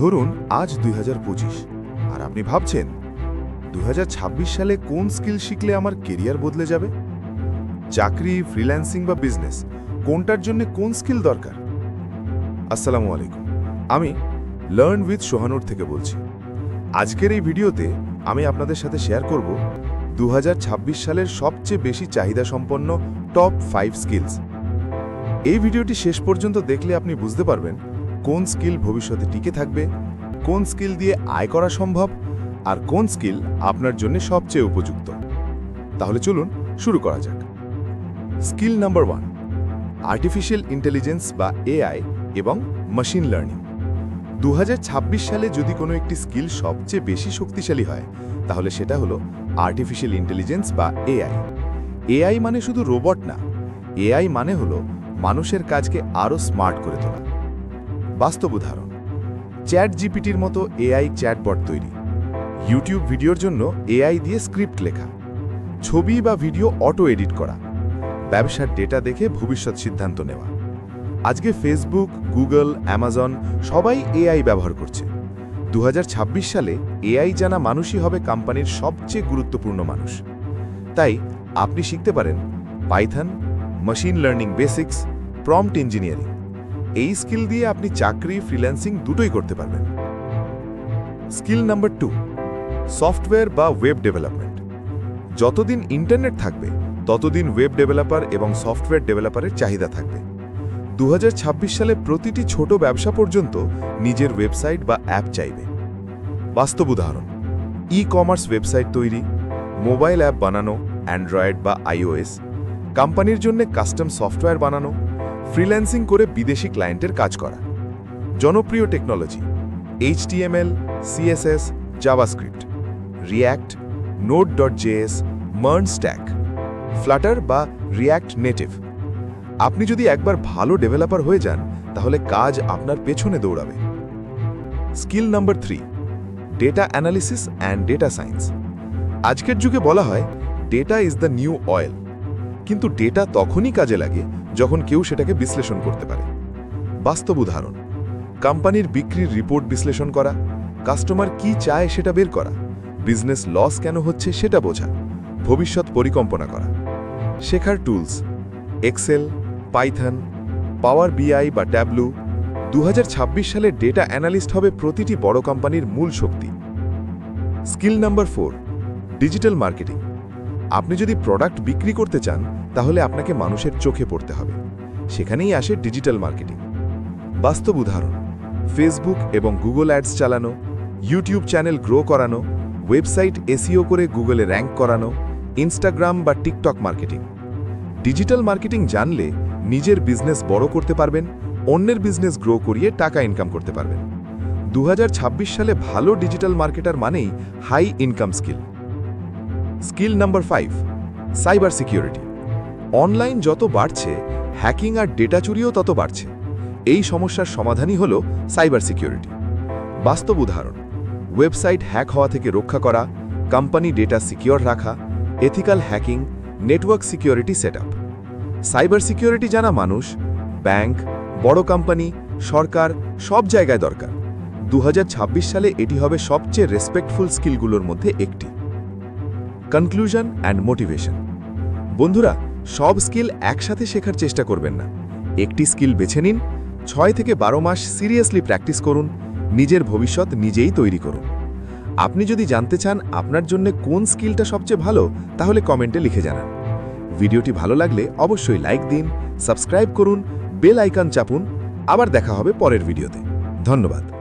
ধরুন, আজ দুই হাজার পঁচিশ। আর আপনি ভাবছেন দু হাজার ছাব্বিশ সালে কোন স্কিল শিখলে আমার কেরিয়ার বদলে যাবে? চাকরি, ফ্রিল্যান্সিং বা বিজনেস, কোনটার জন্য কোন স্কিল দরকার? আসসালামু আলাইকুম। আমি লার্ন উইথ সোহানুর থেকে বলছি। আজকের এই ভিডিওতে আমি আপনাদের সাথে শেয়ার করব দু হাজার ছাব্বিশ সালের সবচেয়ে বেশি চাহিদা সম্পন্ন টপ ফাইভ স্কিলস এই ভিডিওটি শেষ পর্যন্ত দেখলে আপনি বুঝতে পারবেন কোন স্কিল ভবিষ্যতে টিকে থাকবে, কোন স্কিল দিয়ে আয় করা সম্ভব, আর কোন স্কিল আপনার জন্য সবচেয়ে উপযুক্ত। তাহলে চলুন শুরু করা যাক। Skill number one, artificial intelligence বা এআই এবং মেশিন লার্নিং। দু হাজার ছাব্বিশ সালে যদি কোনো একটি স্কিল সবচেয়ে বেশি শক্তিশালী হয়, তাহলে সেটা হলো আর্টিফিশিয়াল ইন্টেলিজেন্স বা এআই। এআই মানে শুধু রোবট না, এআই মানে হলো মানুষের কাজকে আরও স্মার্ট করে তোলা। বাস্তব উদাহরণ। চ্যাট জিপিটির মতো এআই চ্যাটবট তৈরি। ইউটিউব ভিডিওর জন্য এআই দিয়ে স্ক্রিপ্ট লেখা। ছবি বা ভিডিও অটো এডিট করা। ব্যবসার ডেটা দেখে ভবিষ্যৎ সিদ্ধান্ত নেওয়া। আজকে ফেসবুক, গুগল, অ্যামাজন সবাই এআই ব্যবহার করছে। দু হাজার ছাব্বিশ সালে এআই জানা মানুষই হবে কোম্পানির সবচেয়ে গুরুত্বপূর্ণ মানুষ। তাই আপনি শিখতে পারেন Python, machine learning basics, prompt engineering. এই স্কিল দিয়ে আপনি চাকরি ফ্রিল্যান্সিং দুটোই করতে পারবেন। স্কিল নাম্বার টু, সফটওয়্যার বা ওয়েব ডেভেলপমেন্ট। যতদিন ইন্টারনেট থাকবে, ততদিন ওয়েব ডেভেলপার এবং সফটওয়্যার ডেভেলপারের চাহিদা থাকবে। দু হাজার ছাব্বিশ সালে প্রতিটি ছোট ব্যবসা পর্যন্ত নিজের ওয়েবসাইট বা অ্যাপ চাইবে। বাস্তব উদাহরণ ই কমার্স ওয়েবসাইট তৈরি, মোবাইল অ্যাপ বানানো, অ্যান্ড্রয়েড বা আইওএস কোম্পানির জন্য কাস্টম সফটওয়্যার বানানো ফ্রিল্যান্সিং করে বিদেশি ক্লায়েন্টের কাজ করা। জনপ্রিয় technology HTML CSS JavaScript React Node dot JS MERN stack Flutter বা রিয়্যাক্ট নেটিভ আপনি যদি একবার ভালো ডেভেলপার হয়ে যান, তাহলে কাজ আপনার পেছনে দৌড়াবে। Skill number three data analysis and data science আজকের যুগে বলা হয় data is the new oil কিন্তু ডেটা তখনই কাজে লাগে যখন কেউ সেটাকে বিশ্লেষণ করতে পারে। বাস্তব উদাহরণ, কোম্পানির বিক্রির রিপোর্ট বিশ্লেষণ করা, কাস্টমার কি চায় সেটা বের করা, বিজনেস লস কেন হচ্ছে সেটা বোঝা, ভবিষ্যৎ পরিকল্পনা করা। শেখার টুলস, এক্সেল, পাইথন, পাওয়ার বিআই বা ট্যাবলু দু হাজার ছাব্বিশ সালে ডেটা অ্যানালিস্ট হবে প্রতিটি বড় কোম্পানির মূল শক্তি। Skill number four, digital marketing. আপনি যদি প্রোডাক্ট বিক্রি করতে চান, তাহলে আপনাকে মানুষের চোখে পড়তে হবে। সেখানেই আসে ডিজিটাল মার্কেটিং বাস্তব উদাহরণ ফেসবুক এবং গুগল অ্যাডস চালানো ইউটিউব চ্যানেল গ্রো করানো ওয়েবসাইট এসিও করে গুগলে র্যাঙ্ক করানো ইনস্টাগ্রাম বা টিকটক মার্কেটিং ডিজিটাল মার্কেটিং জানলে নিজের বিজনেস বড় করতে পারবেন, অন্যের বিজনেস গ্রো করিয়ে টাকা ইনকাম করতে পারবেন। দু হাজার ছাব্বিশ সালে ভালো ডিজিটাল মার্কেটার মানেই high income skill skill number five, cyber security. Online যত বাড়ছে, হ্যাকিং আর ডেটা চুরিও তত বাড়ছে। এই সমস্যার সমাধানই হল সাইবার সিকিউরিটি। বাস্তব উদাহরণ, ওয়েবসাইট হ্যাক হওয়া থেকে রক্ষা করা, কোম্পানি ডেটা সিকিওর রাখা, ethical hacking, network security set cyber security জানা মানুষ, ব্যাংক, বড় কোম্পানি, সরকার, সব জায়গায় দরকার। দু হাজার ছাব্বিশ সালে এটি হবে সবচেয়ে রেসপেক্টফুল স্কিলগুলোর মধ্যে একটি। Conclusion and motivation. বন্ধুরা, সব স্কিল একসাথে শেখার চেষ্টা করবেন না। একটি স্কিল বেছে নিন, ছয় থেকে বারো মাস সিরিয়াসলি প্র্যাকটিস করুন, নিজের ভবিষ্যৎ নিজেই তৈরি করুন। আপনি যদি জানতে চান আপনার জন্য কোন স্কিলটা সবচেয়ে ভালো, তাহলে কমেন্টে লিখে জানান। ভিডিওটি ভালো লাগলে অবশ্যই লাইক দিন, সাবস্ক্রাইব করুন, বেল আইকন চাপুন। আবার দেখা হবে পরের ভিডিওতে। ধন্যবাদ।